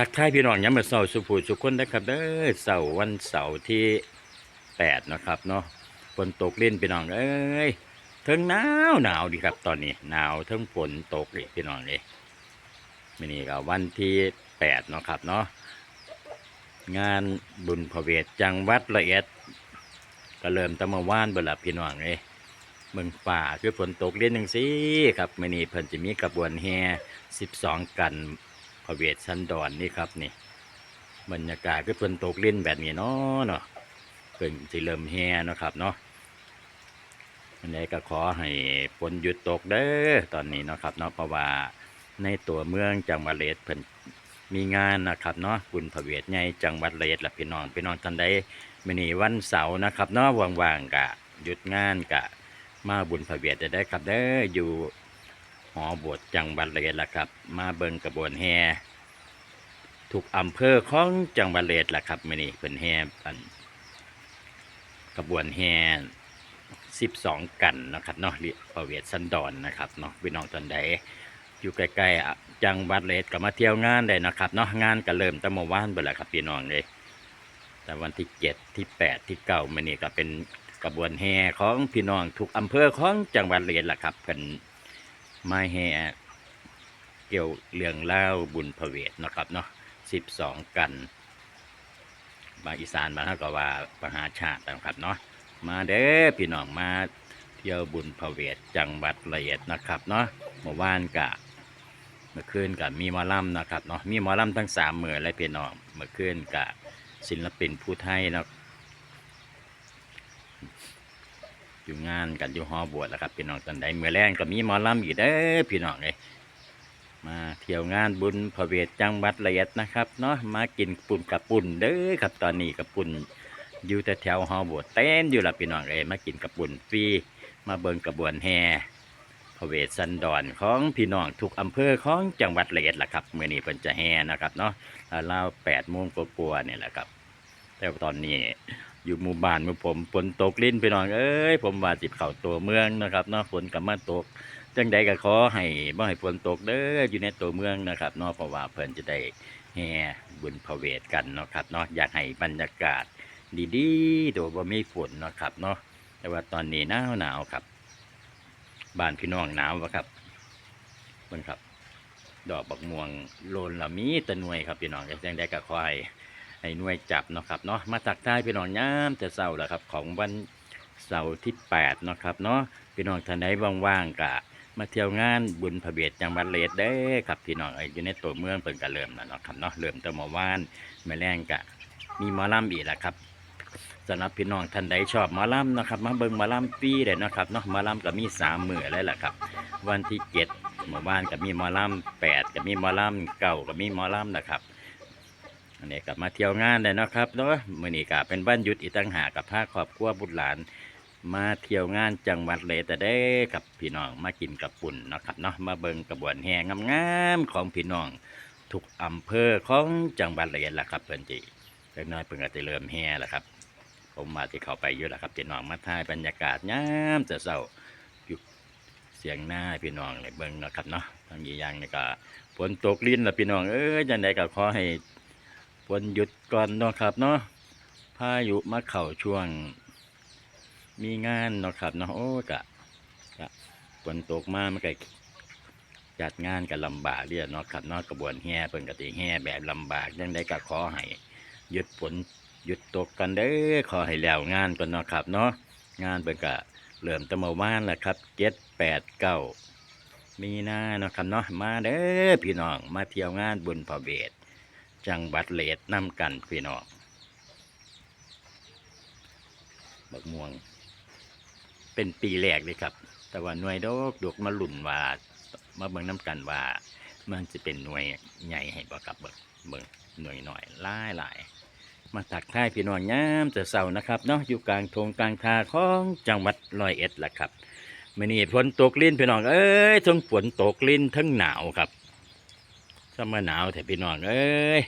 ทักทายพี่น้องย้ำมาเสาร์สุภูสุขคนนะครับเด้อเสาร์วันเสาร์ที่แปดนะครับเนาะฝนตกเล่นพี่น้องเอ้ยเทั้งหนาวหนาวดีครับตอนนี้หนาวเทั้งฝนตกเลยพี่น้องเลยมินี่ก็วันที่แปดเนาะครับเนาะงานบุญพระเวทจังหวัดละเอียดก็เริ่มตั้งมาว่านเบดละพี่น้องเลยเมืองฝ่าคือฝนตกเล่นหนึ่งสิครับมินี่เพิ่นจะมีกระบวนแห่สิบสองกัน พระเวทชันดอนนี่ครับนี่ บรรยากาศก็เพิ่นตกเล่นแบบนี้เนาะเนาะเพิ่นสิเริ่มแห่เนาะครับเนาะอันนี้ก็ขอให้ฝนหยุดตกเด้อตอนนี้เนาะครับเนาะเพราะว่าในตัวเมืองจังหวัดเลยเพิ่นมีงานนะครับเนาะบุญพระเวทใหญ่จังหวัดเลยละพี่น้องพี่น้องท่านใดมื้อนี้วันเสาร์นะครับเนาะว่างๆกะหยุดงานกะมาบุญพระเวทได้ได้ครับเด้ออยู่ หอบวชจังหวัดเลยล่ะครับ มาเบิ่งกระบวนแห่ทุกอำเภอของจังหวัดเลยล่ะครับมื้อนี้เป็นแห่อันกระบวนแห่12กันนะครับเนาะเรียกประเวทสันดอนนะครับเนาะพี่น้องท่านใดอยู่ใกล้ๆจังหวัดเลยก็มาเที่ยวงานได้นะครับเนาะงานก็เริ่มตั้งเมื่อวานไปแล้วครับพี่น้องเลยแต่วันที่7ที่8ที่9มื้อนี้ก็เป็นกระบวนแห่ของพี่น้องทุกอำเภอของจังหวัดเลยล่ะครับเป็น มาแห่เกี่ยวเรื่องเล่าบุญพระเวทนะครับเนาะสิบสองกันบางอีสานบางท่านก็ว่าประหาชาตินะครับเนาะมาเด้อพี่น้องมาเที่ยวบุญพระเวทจังหวัดละเอียดนะครับเนาะเมื่อวานกะเมื่อคืนกับมีมอลำนะครับเนาะมีมอลำทั้งสามมือและพี่น้องเมื่อคืนกะศิลปินผู้ไทยเนาะ อยู่งานกันอยู่หอบวชแล้วครับพี่น้องตันใดเมื่อแรงก็มีหมอลำอยู่เด้อพี่น้องเลยมาเที่ยวงานบุญพระเวทจังหวัดละเอียดนะครับเนาะมากินปุ่นกับปุ่นเด้อครับตอนนี้กับปุ่นอยู่แต่แถวหอบวชเต้นอยู่ละพี่น้องเลยมากินกับปุ่นฟรีมาเบิ่งกระบวนแห่พระเวทสันดอนของพี่น้องทุกอำเภอของจังหวัดละเอียดละครับเมื่อนี้เพิ่นจะแห่นะครับเนาะราวแปดโมงกว่าๆเนี่ยแหละครับแต่ว่าตอนนี้ อยู่หมู่บ้านหมู่ผมฝนตกลิ้นพี่น้องเอ้ยผมว่าจิบเข่าตัวเมืองนะครับเนาะฝนกับมาตกจังใดก็ขอให้บ่ให้ฝนตกเด้ออยู่ในตัวเมืองนะครับเนาะเพราะว่าเพิ่นจะได้แห่บุญพระเวทกันเนาะครับเนาะอยากให้บรรยากาศดีๆโดยว่าไม่ฝนเนาะครับเนาะแต่ว่าตอนนี้หนาวหนาวครับ บ้านพี่น้องหนาววะครับเบิ่งครับ ดอกบักม่วงโลนละมีตะนวยครับพี่น้องแจังใดก็ขอให้ ให้หน่วยจับเนาะครับเนาะมาตักทายพี่น้องย้ำจะเสาร์แล้วครับของวันเสาร์ที่8เนาะครับเนาะพี่น้องท่านใดว่างๆกะมาเที่ยวงานบุญพระเบียดจังหวัดเลยเด้ครับพี่น้องเอ้ยอยู่ในตัวเมืองเพิ่นก็เริ่มแล้วเนาะครับเนาะเริ่มตั้งเมื่อวานเมื่อแรงกะมีหมอลำอีกแล้วครับสำหรับพี่น้องท่านใดชอบมอลำนะครับมาเบิ่งมอลำปีเลยนะครับเนาะมอลำก็มีสามมือแล้วล่ะครับ วันที่เจ็ดเมื่อวานก็มีมอลำแปดก็มีมอลำเก้าก็มีมอลำนะครับ อันนี้กลับมาเที่ยวงานเลยนะครับเนาะมื้อนี้ก็เป็นวันหยุดอีต่างหากับพาครอบครัวบุตรหลาน มาเที่ยวงานจังหวัดเลยแต่ได้กับพี่น้องมากินกับปุ่นนะครับเนาะมาเบิ่งกระบวนแห่งามๆของพี่น้องทุกอำเภอของจังหวัดเลยล่ะครับเพิ่อนจีเล็กน้อยเพิ่นก็จะเริ่มแห่แล้วครับ ผมมาที่เขาไปอยู่แล้วครับพี่น้องมาถ่ายบรรยากาศยามจะเศร้าอยู่เสียงหน้าพี่น้องเลยเบิ่งนะครับเนาะทั้งยี่ย่างนี่ก็ฝนตกลิ้นละพี่น้องเอ้ยจังใดก็ขอให้ ฝนหยุดก่อนเนาะครับเนาะพายุมาเข่าช่วง มีงานเนาะครับเนาะโอ้กะกะฝนตกมามันก็จัดงานกันลำบากเรียเนาะครับเนาะกระบวนแห่เพิ่นกติแห่แบบลำบากยังได้ก็ขอให้หยุดฝนหยุดตกกันเด้อขอให้แล้วงานก่อนเนาะครับเนาะงานเพิ่นก็เริ่มตะเมื่วานแหละครับเจ็ดแปดเก้ามีนาเนาะครับเนาะมาเด้อพี่น้องมาเที่ยวงานบุญพระเวท จังหวัดเลดน้ำกันพี่น้องบักม่วง เป็นปีแรกเลยครับ แต่ว่าหน่วยดอกดอกมาหลุ่นว่ามาเบิ่งน้ำกันว่า มันจะเป็นหน่วยใหญ่ให้บ่กับเบิ่งเบิ่งหน่วยหน่อยหลายหลายมาตักทายพี่น้องย้ำจะเศร้านะครับเนาะอยู่กลางทงกลางทาของจังหวัดร้อยเอ็ดแหละครับมื่อนี้ฝนตกลิ้นพี่น้องเอ้ยทั้งฝนตกลิ้นทั้งหนาวครับ สมาหนาวแต่พี่น้องเอ้ย